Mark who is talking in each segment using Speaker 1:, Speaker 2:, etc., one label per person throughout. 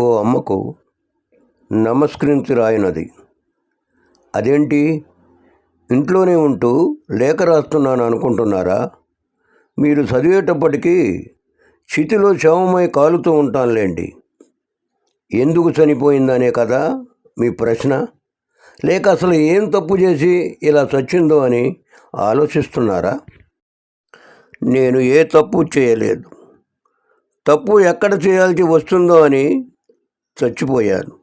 Speaker 1: ఓ అమ్మకు నమస్కరించి రాయినది అదేంటి? ఇంట్లోనే ఉంటూ లేఖ రాస్తున్నాను అనుకుంటున్నారా? మీరు చదివేటప్పటికీ చితిలో శవమై కాలుతూ ఉంటానులేండి. ఎందుకు చనిపోయిందనే కదా మీ ప్రశ్న? లేక అసలు ఏం తప్పు చేసి ఇలా చచ్చిందో అని ఆలోచిస్తున్నారా? నేను ఏ తప్పు చేయలేదు. తప్పు ఎక్కడ చేయాల్సి వస్తుందో అని చచ్చిపోయాను.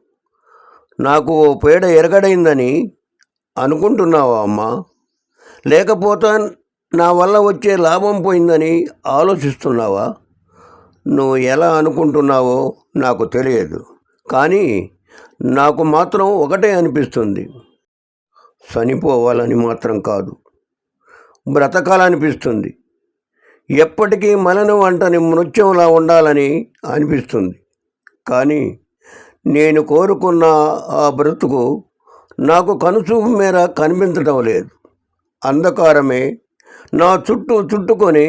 Speaker 1: నాకు ఓ పేడ ఎరగడైందని అనుకుంటున్నావా అమ్మా? లేకపోతే నా వల్ల వచ్చే లాభం పోయిందని ఆలోచిస్తున్నావా? నువ్వు ఎలా అనుకుంటున్నావో నాకు తెలియదు. కానీ నాకు మాత్రం ఒకటే అనిపిస్తుంది. చనిపోవాలని మాత్రం కాదు. బ్రతకాలనిపిస్తుంది. ఎప్పటికీ మలను వంటని మృత్యంలా ఉండాలని అనిపిస్తుంది. కానీ నేను కోరుకున్న ఆ బ్రతుకు నాకు కనుచూపు మేర కనిపించడం లేదు. అంధకారమే నా చుట్టూ చుట్టుకొని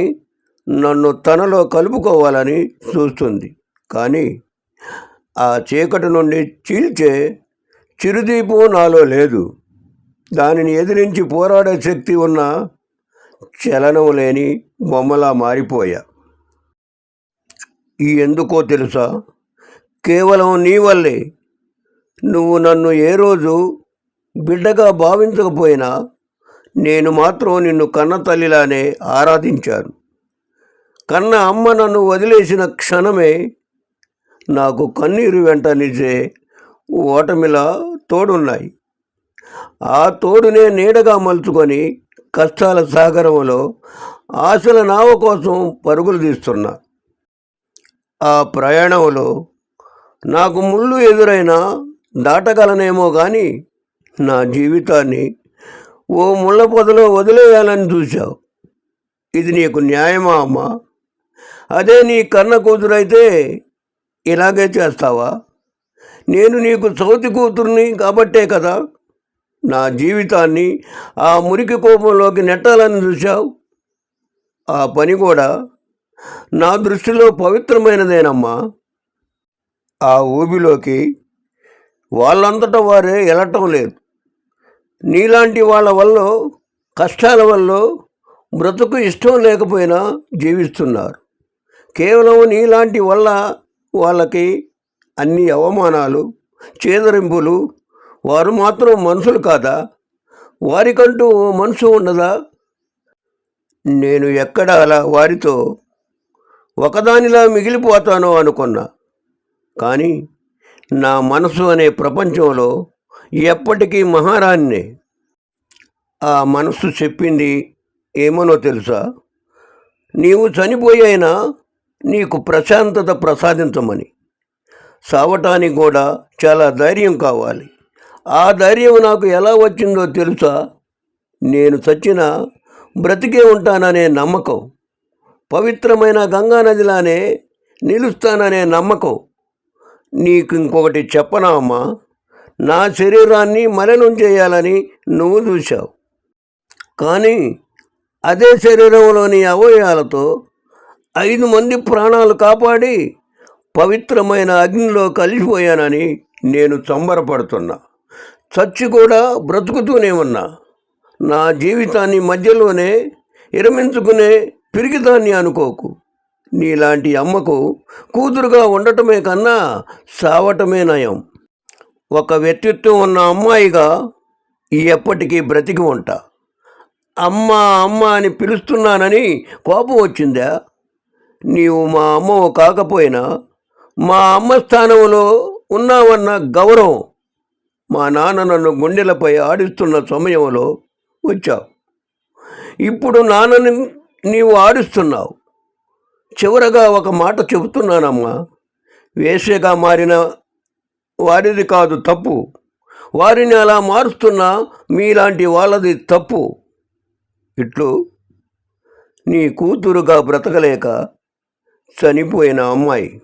Speaker 1: నన్ను తనలో కలుపుకోవాలని చూస్తుంది. కానీ ఆ చీకటి నుండి చీల్చే చిరుదీపం నాలో లేదు. దానిని ఎదిరించి పోరాడే శక్తి ఉన్న చలనం లేని బొమ్మలా మారిపోయా. ఈ ఎందుకో తెలుసా? కేవలం నీ వల్లే. నువ్వు నన్ను ఏ రోజు బిడ్డగా భావించకపోయినా నేను మాత్రం నిన్ను కన్న తల్లిలానే ఆరాధించాను. కన్న అమ్మ నన్ను వదిలేసిన క్షణమే నాకు కన్నీరు వెంట నిజే ఓటమిలా తోడున్నాయి. ఆ తోడునే నీడగా మలుచుకొని కష్టాల సాగరంలో ఆశల నావ కోసం పరుగులు తీస్తున్నా. ఆ ప్రయాణంలో నాకు ముళ్ళు ఎదురైనా దాటగలనేమో కానీ నా జీవితాన్ని ఓ ముళ్ళ పొదలో వదిలేయాలని చూశావు. ఇది నీకు న్యాయమా అమ్మా? అదే నీ కన్న కూతురైతే ఇలాగే చేస్తావా? నేను నీకు చౌతి కూతుర్ని కాబట్టే కదా నా జీవితాన్ని ఆ మురికి కోపంలోకి నెట్టాలని చూశావు. ఆ పని కూడా నా దృష్టిలో పవిత్రమైనదేనమ్మా. ఆ ఊబిలోకి వాళ్ళంతటా వారే వెళ్ళటం లేదు. నీలాంటి వాళ్ళ వల్ల కష్టాల వల్ల బ్రతుకు ఇష్టం లేకపోయినా జీవిస్తున్నారు. కేవలం నీలాంటి వల్ల వాళ్ళకి అన్ని అవమానాలు చేదరింపులు వారు మాత్రం మనుషులు కాదా? వారికంటూ ఓ మనసు ఉండదా నేను ఎక్కడ అలా వారితో ఒకదానిలా మిగిలిపోతానో అనుకున్నా. కానీ నా మనసు అనే ప్రపంచంలో ఎప్పటికీ మహారాణినే. ఆ మనస్సు చెప్పింది ఏమనో తెలుసా? నీవు చనిపోయైనా నీకు ప్రశాంతత ప్రసాదించమని. సావటానికి కూడా చాలా ధైర్యం కావాలి. ఆ ధైర్యం నాకు ఎలా వచ్చిందో తెలుసా? నేను చచ్చిన బ్రతికే ఉంటాననే నమ్మకం. పవిత్రమైన గంగా నదిలానే నిలుస్తాననే నమ్మకం. నీకు ఇంకొకటి చెప్పనా అమ్మా? నా శరీరాన్ని మలినం చేయాలని నువ్వు చూశావు. కానీ అదే శరీరంలోని అవయవాలతో ఐదు మంది ప్రాణాలు కాపాడి పవిత్రమైన అగ్నిలో కలిసిపోయానని నేను సంబరపడుతున్నా. చచ్చి కూడా బ్రతుకుతూనే ఉన్నా. నా జీవితాన్ని మధ్యలోనే విరమించుకునే పిరిగిదాన్ని అనుకోకు. నీలాంటి అమ్మకు కూతురుగా ఉండటమే కన్నా సావటమే నయం. ఒక వ్యక్తిత్వం ఉన్న అమ్మాయిగా ఎప్పటికీ బ్రతికి ఉంటా. అమ్మ అమ్మ అని పిలుస్తున్నానని కోపం వచ్చిందా? నీవు మా అమ్మవు కాకపోయినా మా అమ్మ స్థానంలో ఉన్నావన్న గౌరవం మా నాన్న నన్ను గుండెలపై ఆడిస్తున్న సమయంలో వచ్చావు. ఇప్పుడు నాన్నని నీవు ఆడిస్తున్నావు. చివరగా ఒక మాట చెబుతున్నానమ్మా. వేషగా మారిన వారిది కాదు తప్పు. వారిని అలా మారుస్తున్న మీలాంటి వాళ్ళది తప్పు. ఇట్లు నీ కూతురుగా బ్రతకలేక చనిపోయిన అమ్మాయి.